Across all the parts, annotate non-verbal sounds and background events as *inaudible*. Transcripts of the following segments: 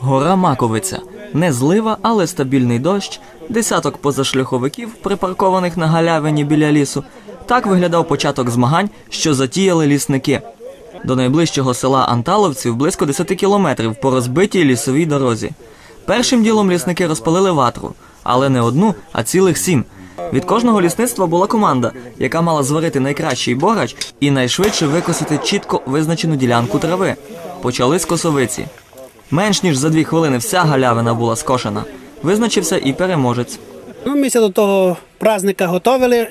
Гора Маковиця. Не злива, але стабільний дощ, десяток позашляховиків, припаркованих на галявині біля лісу. Так виглядав початок змагань, що затіяли лісники. До найближчого села Анталовців близько 10 кілометрів по розбитій лісовій дорозі. Першим ділом лісники розпалили ватру, але не одну, а цілих сім. Від кожного лісництва була команда, яка мала зварити найкращий борач і найшвидше викосити чітко визначену ділянку трави. Почали з косовиці. Менш ніж за дві хвилини вся галявина була скошена. Визначився і переможець. Ну, ми до того праздника готували,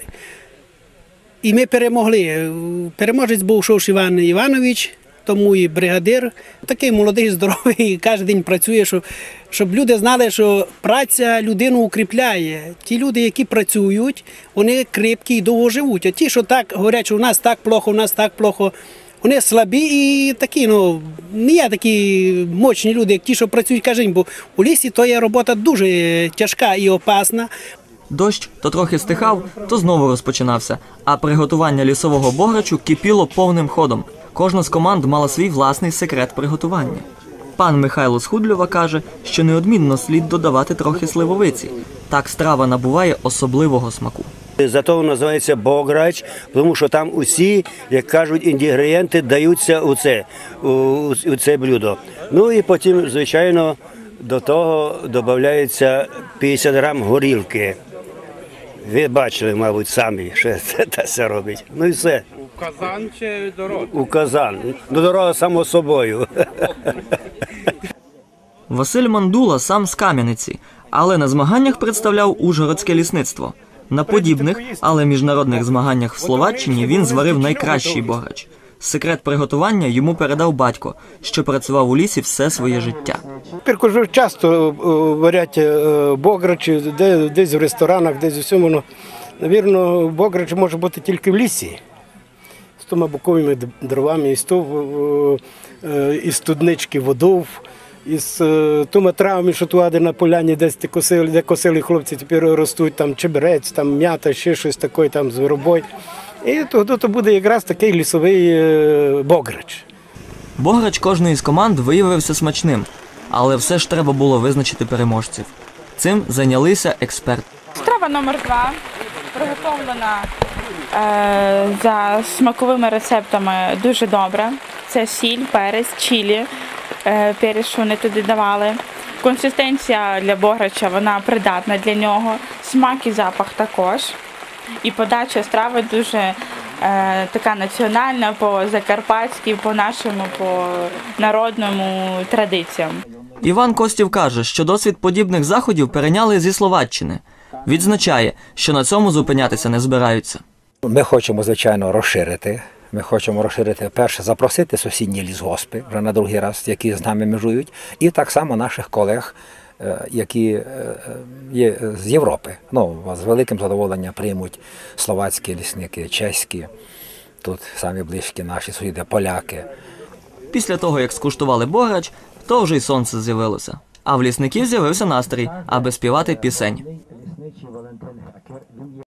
і ми перемогли. Переможець був Шош Іван Іванович, тому і бригадир. Такий молодий, *laughs* здоровий, кожен день працює, щоб, щоб люди знали, що праця людину укріпляє. Ті люди, які працюють, вони крепкі і довго живуть. А ті, що так говорять, що у нас так плохо, у нас так плохо. Вони слабі і такі, ну не є такі мощні люди, як ті, що працюють кожен день, бо у лісі то є робота дуже тяжка і опасна. Дощ то трохи стихав, то знову розпочинався, а приготування лісового бограчу кипіло повним ходом. Кожна з команд мала свій власний секрет приготування. Пан Михайло Схудльова каже, що неодмінно слід додавати трохи сливовиці. Так страва набуває особливого смаку. Зато воно називається бограч, тому що там усі, як кажуть, інгредієнти даються у це, у, у це блюдо. Ну і потім, звичайно, до того додається 50 грам горілки. Ви бачили, мабуть, самі, що це, це все робить. Ну і все. У Казан чи дорога? У казан. Ну, дорога само собою. Василь Мандула сам з Кам'яниці, але на змаганнях представляв Ужгородське лісництво. На подібних, але міжнародних змаганнях в Словаччині він зварив найкращий бограч. Секрет приготування йому передав батько, що працював у лісі все своє життя. Кажу, часто е, варять е, бограчі, десь в ресторанах, десь у всьому. Ну, навірно, бограч може бути тільки в лісі. З тими боковими дровами, із, то, е, е, із студнички водов, із е, тими травами, що туди на поляні десь ти косили, де косили хлопці, тепер ростуть там чеберець, там м'ята, ще щось таке, там звиробой. І тоді то буде якраз такий лісовий е, бограч. Бограч кожної з команд виявився смачним, але все ж треба було визначити переможців. Цим зайнялися експерти. Страва номер два приготовлена е, за смаковими рецептами дуже добре. Це сіль, перець, чілі, перець, що вони туди давали. Консистенція для бограча вона придатна для нього. Смак і запах також. І подача страви дуже е, така національна, по закарпатськи, по нашому, по народному традиціям. Іван Костів каже, що досвід подібних заходів перейняли зі Словаччини. Відзначає, що на цьому зупинятися не збираються. Ми хочемо, звичайно, розширити. Ми хочемо розширити перше, запросити сусідні лісгоспи вже на другий раз, які з нами межують, і так само наших колег, е, які е, є з Європи. Ну, з великим задоволенням приймуть словацькі лісники, чеські, тут самі близькі наші сусіди, поляки. Після того, як скуштували бограч, то вже й сонце з'явилося. А в лісників з'явився настрій, аби співати пісень.